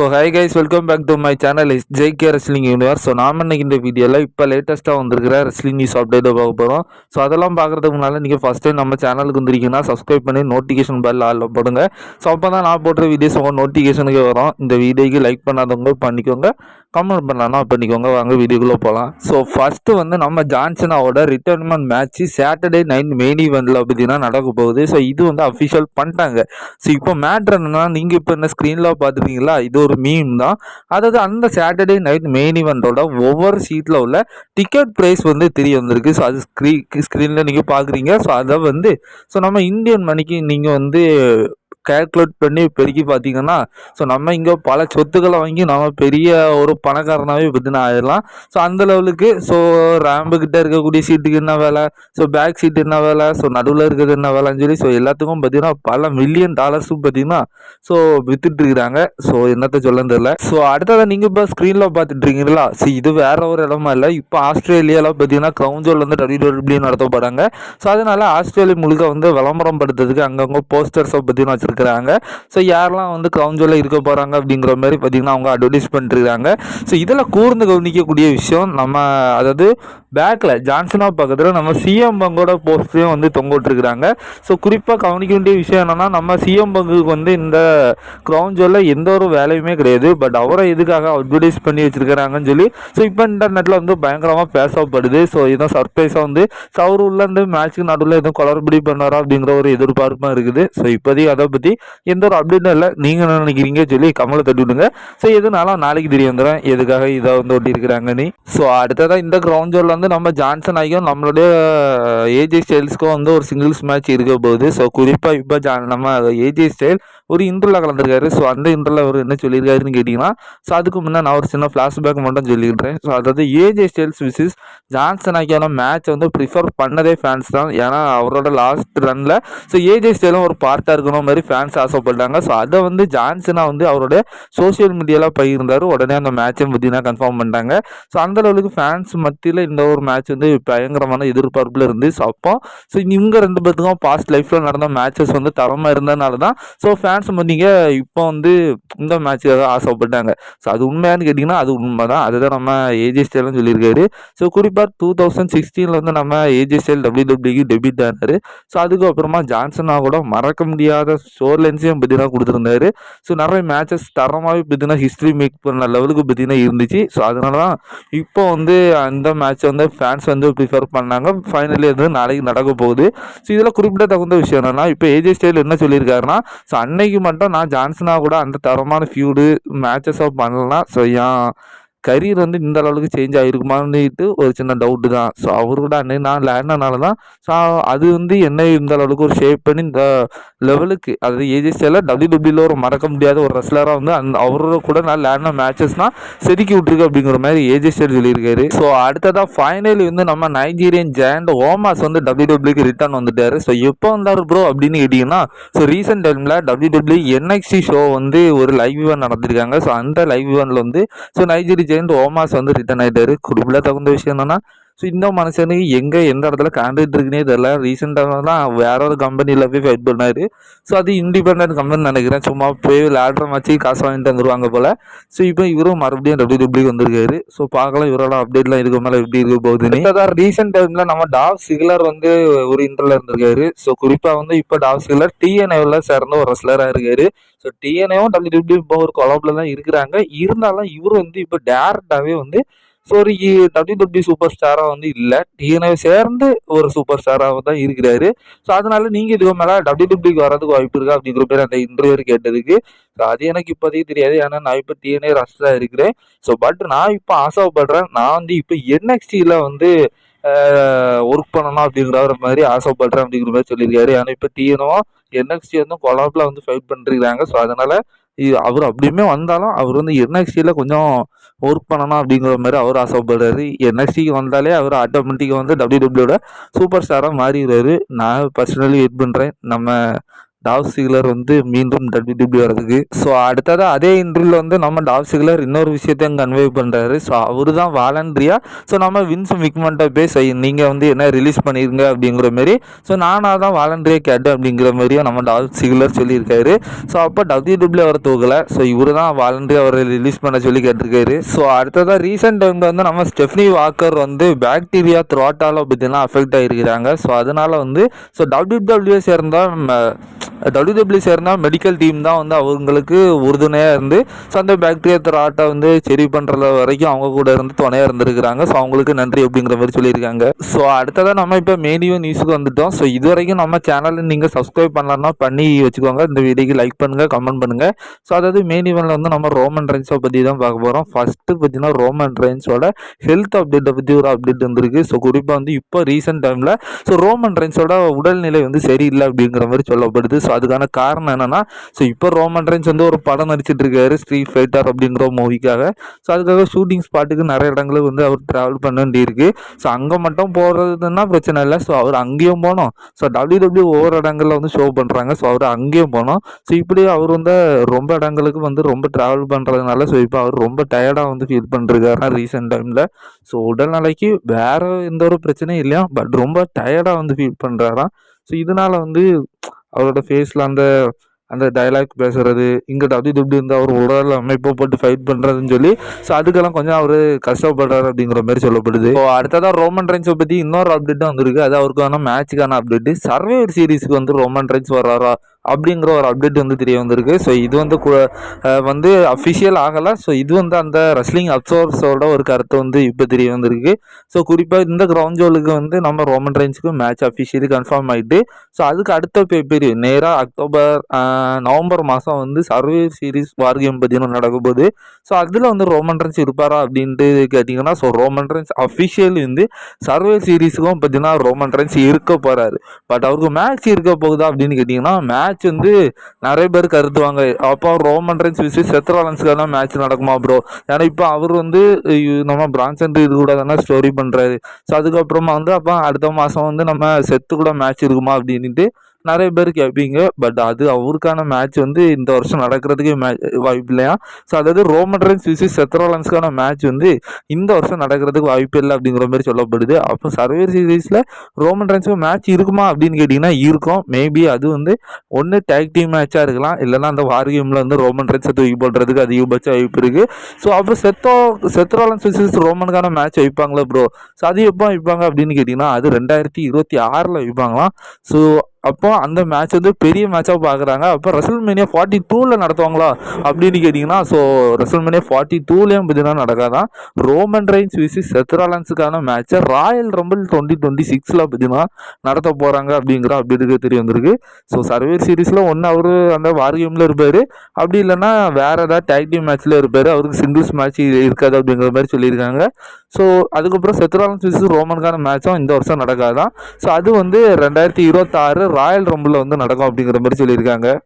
So hi guys welcome back to my channel is JK wrestling universe so நாம இன்னைக்கு இந்த வீடியோவில் இப்போ லேட்டஸ்ட்டாக வந்திருக்கிற ரெஸ்லிங் நியூஸ் அப்டேட்டை பார்க்க போகிறோம் ஸோ அதெல்லாம் பார்க்குறதுக்கு முன்னால் நீங்கள் ஃபஸ்ட் டைம் நம்ம சேனலுக்கு வந்திருக்கீங்கன்னா சப்ஸ்கிரைப் பண்ணி நோட்டிஃபிகேஷன் பெல் ஆல் போடுங்க. ஸோ அப்போ தான் நான் போடுற வீடியோஸ் உங்கள் நோட்டிஃபிகேஷனுக்கு வரும். இந்த வீடியோக்கு லைக் பண்ணாதவங்க பண்ணிக்கோங்க. கமெண்ட் பண்ணலாம் பண்ணிக்கோங்க வாங்க வீடியோக்குள்ளே போகலாம் ஸோ ஃபஸ்ட்டு வந்து நம்ம ஜான்சனாவோட retirement match Saturday nine main ஈவெண்ட்டில் பார்த்தீங்கன்னா நடக்க போகுது. ஸோ இது வந்து அஃபிஷியல் பண்ணிட்டாங்க. ஸோ இப்போ மேட்ரு என்னன்னா நீங்கள் இப்போ என்ன ஸ்க்ரீனில் பார்த்துருக்கீங்களா? இது ஒரு மீம் தான். அதாவது அந்த சாட்டர்டே நைட் மெயின் ஈவெண்ட்டோட ஒவ்வொரு சீட்டில் உள்ள டிக்கெட் ப்ரைஸ் வந்து தெரிய வந்திருக்கு. ஸோ அது ஸ்க்ரீ ஸ்க்ரீனில் நீங்கள் பார்க்குறீங்க. ஸோ அதை வந்து ஸோ நம்ம இந்தியன் மணிக்கு நீங்கள் வந்து கேல்குலேட் பண்ணி பெருக்கி பார்த்தீங்கன்னா ஸோ நம்ம இங்கே பல சொத்துக்களை வாங்கி நம்ம பெரிய ஒரு பணக்காரனாகவே பார்த்தீங்கன்னா ஆயிடலாம். ஸோ அந்த லெவலுக்கு ஸோ ரேம்பு கிட்டே இருக்கக்கூடிய சீட்டுக்கு என்ன வேலை? ஸோ பேக் சீட் என்ன வேலை? ஸோ நடுவில் இருக்கிறது என்ன வேலைன்னு சொல்லி ஸோ எல்லாத்துக்கும் பார்த்தீங்கன்னா பல மில்லியன் டாலர்ஸும் பார்த்தீங்கன்னா ஸோ வித்துட்டு இருக்கிறாங்க. ஸோ என்னத்த சொல்ல தெரியல. ஸோ அடுத்ததை நீங்கள் இப்போ ஸ்க்ரீனில் பார்த்துட்டு இருக்கீங்களா? ஸோ இது வேற ஒரு இடமா இல்லை. இப்போ ஆஸ்திரேலியாவில் பார்த்தீங்கன்னா கிரவுஞ்சோல் வந்து டபிள்யூ டபிள்யூ நடத்தப்படுறாங்க ஸோ அதனால ஆஸ்திரேலியா முழுக்க வந்து விளம்பரம் படுத்துறதுக்கு அங்கங்கே போஸ்டர்ஸை பார்த்தீங்கன்னா இருக்கிறாங்க. ஸோ யாரெல்லாம் வந்து கிரவுஞ்சோலில் இருக்க போகிறாங்க அப்படிங்கிற மாதிரி பார்த்தீங்கன்னா அவங்க அட்வர்டைஸ் பண்ணிருக்காங்க. ஸோ இதில் கூர்ந்து கவனிக்கக்கூடிய விஷயம் நம்ம அதாவது பேக்கில் ஜான்சனா பக்கத்தில் நம்ம சிஎம் பங்கோட போஸ்ட்டையும் வந்து தொங்கிட்டுருக்குறாங்க ஸோ குறிப்பாக கவனிக்க வேண்டிய விஷயம் என்னென்னா நம்ம சிஎம் பங்குக்கு வந்து இந்த கிரவுஞ்சோலில் எந்த ஒரு வேலையுமே கிடையாது. பட் அவரை எதுக்காக அட்வர்டைஸ் பண்ணி வச்சுருக்கிறாங்கன்னு சொல்லி ஸோ இப்போ இன்டர்நெட்டில் வந்து பயங்கரமாக பேசப்படுது. ஸோ இதுவும் சர்ப்ரைஸாக வந்து சவுர் உள்ளேருந்து மேட்ச்சுக்கு நடுவில் எதுவும் குளறுபடி பண்ணாரா அப்படிங்கிற ஒரு எதிர்பார்ப்பாக இருக்குது. ஸோ இப்போதைக்கு அதை பற்றி எந்த ஒரு அப்டேட்டும் இல்லை. நீங்கள் என்ன நினைக்கிறீங்க சொல்லி கமலை தட்டி விடுங்க ஸோ எதுனாலும் நாளைக்கு தெரிய வந்துடும் எதுக்காக இதை வந்து ஒட்டி இருக்கிறாங்கன்னு ஸோ அடுத்ததாக இந்த க்ரௌண்ட் ஜோனில் வந்து நம்ம ஜான்சன் ஆகியும் நம்மளுடைய ஏஜே ஸ்டைல்ஸ்க்கும் வந்து ஒரு சிங்கிள்ஸ் மேட்ச் இருக்க போகுது. ஸோ குறிப்பாக இப்போ ஜா நம்ம ஏஜே ஸ்டைல் ஒரு இன்டர்வில் கலந்துருக்காரு. ஸோ அந்த இன்டர்வில் அவர் என்ன சொல்லியிருக்காருன்னு கேட்டிங்கன்னா ஸோ அதுக்கு முன்னே நான் ஒரு சின்ன ஃப்ளாஷ்பேக் மட்டும் சொல்லிடுறேன். ஸோ அதாவது ஏஜே ஸ்டைல்ஸ் விசிஸ் ஜான்சன் ஆகியான மேட்ச் வந்து ப்ரிஃபர் பண்ணதே ஃபேன்ஸ் தான். ஏன்னா அவரோட லாஸ்ட் ரனில் ஸோ ஏஜே ஸ்டைலும் ஒரு பார்ட்டாக இருக்கணும் மாதிரி ஃபேன்ஸ் ஆசைப்பட்டாங்க. ஸோ அதை வந்து ஜான்சனா வந்து அவரோட சோஷியல் மீடியாவில் பகிர்ந்தார். உடனே அந்த மேட்சையும் பார்த்தீங்கன்னா கன்ஃபார்ம் பண்ணிட்டாங்க. ஸோ அந்த லெவலுக்கு ஃபேன்ஸ் மத்தியில் இந்த ஒரு மேட்ச் வந்து பயங்கரமான எதிர்பார்ப்பில் இருந்து ஸோ அப்போ ஸோ இவங்க ரெண்டு பேர்த்துக்கும் பாஸ்ட் லைஃப்பில் நடந்த மேட்சஸ் வந்து தரமாக இருந்ததுனால தான் ஸோ ஃபேன்ஸ் பார்த்தீங்க இப்போ வந்து இந்த மேட்சுக்காக ஆசைப்பட்டாங்க. ஸோ அது உண்மையானு கேட்டிங்கன்னா அது உண்மை தான் அதுதான் நம்ம ஏஜே ஸ்டைலும் சொல்லியிருக்காரு. ஸோ குறிப்பாக டூ தௌசண்ட் சிக்ஸ்டீனில் வந்து நம்ம ஏஜே ஸ்டைல் டபிள்யூ டபிள்யூக்கு டெபிட் ஆனார். ஸோ அதுக்கப்புறமா ஜான்சனாக கூட மறக்க முடியாத ஸ்டோர் லைன்ஸையும் பார்த்தீங்கன்னா கொடுத்துருந்தாரு. ஸோ நிறைய மேட்சஸ் தரமாகவே பார்த்தீங்கன்னா ஹிஸ்ட்ரி மேக் பண்ண லெவலுக்கு பார்த்தீங்கன்னா இருந்துச்சு. ஸோ அதனால தான் இப்போ வந்து அந்த மேட்ச் வந்து ஃபேன்ஸ் வந்து ப்ரிஃபர் பண்ணாங்க. ஃபைனலி வந்து நாளைக்கு நடக்க போகுது. ஸோ இதில் குறிப்பிட்ட தகுந்த விஷயம் என்னன்னா இப்போ ஏஜே ஸ்டைல் என்ன சொல்லியிருக்காருன்னா ஸோ அன்னைக்கு மட்டும் நான் ஜான்சனா கூட அந்த தரமான ஃபியூடு மேட்சஸாக பண்ணலாம் ஸோ ஏன் கரியர் வந்து இந்த அளவுக்கு சேஞ்ச் ஆகிருக்குமான்னுட்டு ஒரு சின்ன டவுட்டு தான். ஸோ அவர் கூட அன்னைக்கு நான் லேடினால தான் ஸோ அது வந்து என்ன இந்த அளவுக்கு ஒரு ஷேப் பண்ணி இந்த லெவலுக்கு அதாவது ஏஜிஎஸ்டியில் டபிள்யூ டபிள்யூல ஒரு மறக்க முடியாத ஒரு ரெஸ்லராக வந்து அந்த அவரோட கூட நான் லேடின மேட்சஸ்னால் செதுக்கி விட்ருக்கு அப்படிங்கிற மாதிரி ஏஜிஎஸ்டியில் சொல்லியிருக்காரு. ஸோ அடுத்ததாக ஃபைனலி வந்து நம்ம நைஜீரியன் ஜெயண்ட் ஓமாஸ் வந்து டபிள்யூ டபிள்யூக்கு ரிட்டர்ன் வந்துட்டார். ஸோ எப்போ வந்தார் ப்ரோ அப்படின்னு கேட்டிங்கன்னா ஸோ ரீசெண்ட் டைமில் டபிள்யூ டபிள்யூ என்எக்சி ஷோ வந்து ஒரு லைவ் ஈவெண்ட் நடந்திருக்காங்க ஸோ அந்த லைவ் ஈவெண்ட்டில் வந்து ஸோ நைஜீரி ஜெயண்ட் ஓமாஸ் வந்து ரிட்டர்ன் ஆகிட்டாரு குறிப்பிட தகுந்த விஷயம் என்னன்னா ஸோ இந்த மனுஷனுக்கு எங்கே எந்த இடத்துல கான்ட்ராக்ட் இருக்குன்னே தெரில ரீசெண்டாக தான் வேற ஒரு கம்பெனியில் போய் ஃபைட் பண்ணார். ஸோ அது இண்டிபெண்ட் கம்பெனி நினைக்கிறேன். சும்மா போய் லேட்ரம் வச்சு காசு வாங்கிட்டு வந்துருவாங்க போல். ஸோ இப்போ இவரும் மறுபடியும் டபிள்யூ டபிள்யூ வந்திருக்காரு. ஸோ பார்க்கலாம் இவரோட அப்டேட்லாம் இருக்க மேலே எப்படி இருக்க போகுதுன்னு. அதான் ரீசெண்ட் டைமில் நம்ம டாவ் சிகிலர் வந்து ஒரு இன்டர்வில் இருந்திருக்காரு. ஸோ குறிப்பாக வந்து இப்போ டாவ் சிகுலர் டிஎன்ஏவில் சேர்ந்த ஒரு ரெஸ்லராக இருக்காரு. ஸோ டிஎன்ஏவும் டபிள்யூ டபிள்யூ இப்போ ஒரு கொலாபில் தான் இருக்கிறாங்க. இருந்தாலும் இவர் வந்து இப்போ டேரக்டாகவே வந்து ஸோ டபிள்யூ டபிள்யூ சூப்பர் ஸ்டாராக வந்து இல்லை. டிஎன்ஏ சேர்ந்து ஒரு சூப்பர் ஸ்டாராக தான் இருக்கிறாரு. ஸோ அதனால நீங்கள் இதுக்கு மேலே டபிள்யூ டபிள்யூக்கு வரதுக்கு வாய்ப்பு இருக்கா? அப்படிங்கிற பேர் அந்த இன்டர்வியூ கேட்டதுக்கு. ஸோ அது எனக்கு இப்போதைக்கு தெரியாது. ஏன்னா நான் இப்போ டிஎன்ஏ ரஷ்டாக இருக்கிறேன். ஸோ பட் நான் இப்போ ஆசைப்படுறேன். நான் வந்து இப்போ என்எக்ஸ்டியில் வந்து ஒர்க் பண்ணணும் அப்படிங்கிற மாதிரி ஆசைப்படுறேன் அப்படிங்கிற மாதிரி சொல்லியிருக்காரு. ஏன்னா இப்போ டிஎன்ஓ என்எக்ஸ்டி வந்து கொலாப்பில் வந்து ஃபைட் பண்ணிருக்கிறாங்க. ஸோ அதனால் அவர் அப்படியுமே வந்தாலும் அவர் வந்து என்எக்ஸ்டியில் கொஞ்சம் ஒர்க் பண்ணணும் அப்படிங்கிற மாதிரி அவர் ஆசைப்படுறாரு. என்எஸ்டிக்கு வந்தாலே அவர் ஆட்டோமேட்டிக்காக வந்து டபிள்யூ டபிள்யூட சூப்பர் ஸ்டாராக மாறிடுறாரு. நான் பர்சனலி வெயிட் பண்ணுறேன் நம்ம டாவ் சிக்லர் வந்து மீண்டும் டபிள்யூ வரதுக்கு ஸோ அடுத்தது அதே இன்டர்வியூவில் வந்து நம்ம டாவ் சிக்லர் இன்னொரு விஷயத்தையும் கன்வே பண்ணுறாரு ஸோ அவர் தான் வாலண்ட்ரியா? ஸோ நம்ம வின்ஸ் மிக்மெண்ட்டை செய் நீங்கள் வந்து என்ன ரிலீஸ் பண்ணிருங்க அப்படிங்கிற மாரி. ஸோ நானாக தான் வாலண்ட்ரியா கேட்டேன் அப்படிங்கிற மாதிரியும் நம்ம டாவ் சிக்லர் சொல்லியிருக்காரு. ஸோ அப்போ டபிள்யூ டபிள்யூ அவர் தூக்கலை. ஸோ இவர் தான் வாலண்ட்ரியா அவரை ரிலீஸ் பண்ண சொல்லி கேட்டிருக்காரு. ஸோ அடுத்ததாக ரீசெண்ட் டைமில் வந்து நம்ம ஸ்டெஃப்னி வாக்கர் வந்து பாக்டீரியா த்ராட்டால பார்த்தீங்கன்னா அஃபெக்ட் ஆகிருக்கிறாங்க ஸோ அதனால் வந்து ஸோ டபிள்யூ டபிள்யூ சேர்ந்தால் டபிள்யூடபிள்யூ சேர்ந்தால் மெடிக்கல் டீம் தான் வந்து அவங்களுக்கு உறுதுணையாக இருந்து ஸோ அந்த பாக்டீரியா திராட்டை வந்து சரி பண்ணுறது வரைக்கும் அவங்க கூட இருந்து துணையாக இருந்திருக்கிறாங்க. ஸோ அவங்களுக்கு நன்றி அப்படிங்கிற மாதிரி சொல்லியிருக்காங்க. ஸோ அடுத்ததாக நம்ம இப்போ மேடியோ நியூஸுக்கு வந்துட்டோம். ஸோ இது வரைக்கும் நம்ம சேனலில் நீங்கள் சப்ஸ்கிரைப் பண்ணலாம்னா பண்ணி வச்சுக்கோங்க. இந்த வீடியோக்கு லைக் பண்ணுங்கள் கமெண்ட் பண்ணுங்கள் ஸோ அதாவது மேடிவனில் வந்து நம்ம ரோமன் ரென்ஸை பற்றி தான் பார்க்க போகிறோம் ஃபஸ்ட்டு பார்த்தீங்கன்னா ரோமன் ரென்ஸோட ஹெல்த் அப்டேட்டை பற்றி ஒரு அப்டேட் வந்திருக்கு. ஸோ குறிப்பாக வந்து இப்போ ரீசெண்ட் டைமில் ஸோ ரோமன் ரென்ஸோட உடல்நிலை வந்து சரியில்லை அப்படிங்கிற மாதிரி சொல்லப்படுது. ஸோ ஸோ அதுக்கான காரணம் என்னென்னா ஸோ இப்போ ரோமன் ரென்ஸ் வந்து ஒரு படம் நடிச்சிட்டு இருக்காரு ஸ்ட்ரீட் ஃபைட்டர் அப்படிங்கிற மூவிக்காக ஸோ அதுக்காக ஷூட்டிங் ஸ்பாட்டுக்கு நிறைய இடங்களுக்கு வந்து அவர் ட்ராவல் பண்ண வேண்டியிருக்கு. ஸோ அங்கே மட்டும் போகிறதுன்னா பிரச்சனை இல்லை. ஸோ அவர் அங்கேயும் போனோம். ஸோ டபிள்யூ டபிள்யூ ஒவ்வொரு இடங்களில் வந்து ஷோ பண்ணுறாங்க ஸோ அவர் அங்கேயும் போனோம். ஸோ இப்படி அவர் வந்து ரொம்ப இடங்களுக்கு வந்து ரொம்ப ட்ராவல் பண்ணுறதுனால ஸோ இப்போ அவர் ரொம்ப டயர்டாக வந்து ஃபீல் பண்ணிருக்காருனா ரீசெண்ட் டைமில் ஸோ உடல்நிலைக்கு வேற எந்த ஒரு பிரச்சனையும் இல்லையா? பட் ரொம்ப டயர்டாக வந்து ஃபீல் பண்ணுறாராம் ஸோ இதனால் வந்து அவரோட ஃபேஸில் அந்த அந்த டயலாக் பேசுறது இங்கே டபிள்யூ இப்படி இருந்தால் அவர் உடல் அமைப்பை போட்டு ஃபைட் பண்ணுறதுன்னு சொல்லி ஸோ அதுக்கெல்லாம் கொஞ்சம் அவர் கஷ்டப்படுறாரு அப்படிங்கிற மாதிரி சொல்லப்படுது. ஸோ அடுத்ததாக ரோமன் ரைன்ஸை பற்றி இன்னொரு அப்டேட்டும் வந்திருக்கு. அது அவருக்கான மேட்சுக்கான அப்டேட்டு சர்வேவர் சீரிஸ்க்கு வந்து ரோமன் ரைன்ஸ் வர்றாரா? அப்படிங்கிற ஒரு அப்டேட் வந்து தெரிய வந்திருக்கு. ஸோ இது வந்து கு- வந்து அஃபிஷியல் ஆகலை. ஸோ இது வந்து அந்த ரெஸ்லிங் அப்சோர்ஸோட ஒரு கருத்து வந்து இப்போ தெரிய வந்திருக்கு. ஸோ குறிப்பாக இந்த கிரவுண்ட் ஜோலுக்கு வந்து நம்ம ரோமன் ரெயின்ஸுக்கு மேட்ச் அஃபிஷியலி கன்ஃபார்ம் ஆகிட்டு ஸோ அதுக்கு அடுத்த பே பெரிய நேராக அக்டோபர் நவம்பர் மாதம் வந்து சர்வே சீரிஸ் வார்கேம் பார்த்தீங்கன்னா நடக்கும் போகுது. ஸோ அதில் வந்து ரோமன் ரைன்ஸ் இருப்பாரா அப்படின்ட்டு கேட்டிங்கன்னா ஸோ ரோமன் ரைன்ஸ் அஃபிஷியல் வந்து சர்வே சீரிஸுக்கும் பார்த்தீங்கன்னா ரோமன் ரைன்ஸ் இருக்க போகிறாரு பட் அவருக்கு மேட்ச் இருக்க போகுதா அப்படின்னு கேட்டிங்கன்னா மேட்ச் மேட்ச் வந்து நிறைய பேர் கருத்துவாங்க அப்போ ரோமன் ரென்ஸ் விசி தான் மேட்ச் நடக்குமா ப்ரோ ஏன்னா இப்போ அவர் வந்து நம்ம பிரான்சன் இது கூட தானே ஸ்டோரி பண்ணுறாரு ஸோ அதுக்கப்புறமா வந்து அப்போ அடுத்த மாதம் வந்து நம்ம செத்து கூட மேட்ச் இருக்குமா அப்படின்ட்டு நிறைய பேர் கேட்பீங்க பட் அது அவருக்கான மேட்ச் வந்து இந்த வருஷம் நடக்கிறதுக்கு வாய்ப்பு இல்லையா? ஸோ அதாவது ரோமன் ரென்ஸ் விசி செத்ரோலன்ஸ்க்கான மேட்ச் வந்து இந்த வருஷம் நடக்கிறதுக்கு வாய்ப்பு இல்லை அப்படிங்கிற மாதிரி சொல்லப்படுது. அப்போ சர்வேர் சீரீஸில் ரோமன் ரென்ஸுக்கு மேட்ச் இருக்குமா அப்படின்னு கேட்டிங்கன்னா இருக்கும். மேபி அது வந்து ஒன்று டேக் டீம் மேட்சாக இருக்கலாம். இல்லைனா அந்த வார் கேமில் வந்து ரோமன் ரென்ஸை தூக்கி போடுறதுக்கு அதிகபட்ச வாய்ப்பு இருக்குது ஸோ அப்போ செத்தோ செத்ரோலன்ஸ் விசிஸ் ரோமனுக்கான மேட்ச் வைப்பாங்களே ப்ரோ ஸோ அது எப்போ வைப்பாங்க அப்படின்னு கேட்டிங்கன்னா அது ரெண்டாயிரத்தி இருபத்தி ஆறில் வைப்பாங்களாம். ஸோ அப்போ அந்த மேட்ச் வந்து பெரிய மேட்சாக பார்க்குறாங்க அப்போ ரசல் மேனியா ஃபார்ட்டி டூவில் நடத்துவாங்களா அப்படின்னு கேட்டிங்கன்னா ஸோ ரசல் மேனியா ஃபார்ட்டி டூலேயும் பார்த்தீங்கன்னா நடக்காதான் ரோமன் ரைன்ஸ் விசி செத்ராலன்ஸுக்கான மேட்ச்சை ராயல் ரம்பிள் டுவெண்ட்டி டுவெண்ட்டி சிக்ஸில் பார்த்தீங்கன்னா நடத்த போகிறாங்க அப்படிங்கிற அப்டேட்டுக்கு தெரிய வந்திருக்கு. ஸோ சர்வேர் சீரிஸில் ஒன்று அவர் அந்த வார் கேமில் இருப்பார். அப்படி இல்லைன்னா வேறு ஏதாவது டேக்டிவ் மேட்ச்சில் இருப்பார். அவருக்கு சிங்கிள்ஸ் மேட்ச் இருக்காது அப்படிங்கிற மாதிரி சொல்லியிருக்காங்க. ஸோ அதுக்கப்புறம் செத்ராலன்ஸ் விசி ரோமனுக்கான மேட்சும் இந்த வருஷம் நடக்காதான். ஸோ அது வந்து ரெண்டாயிரத்தி இருபத்தாறு ராயல் ரம்பில் வந்து நடக்கும் அப்படிங்கிற மாதிரி சொல்லியிருக்காங்க.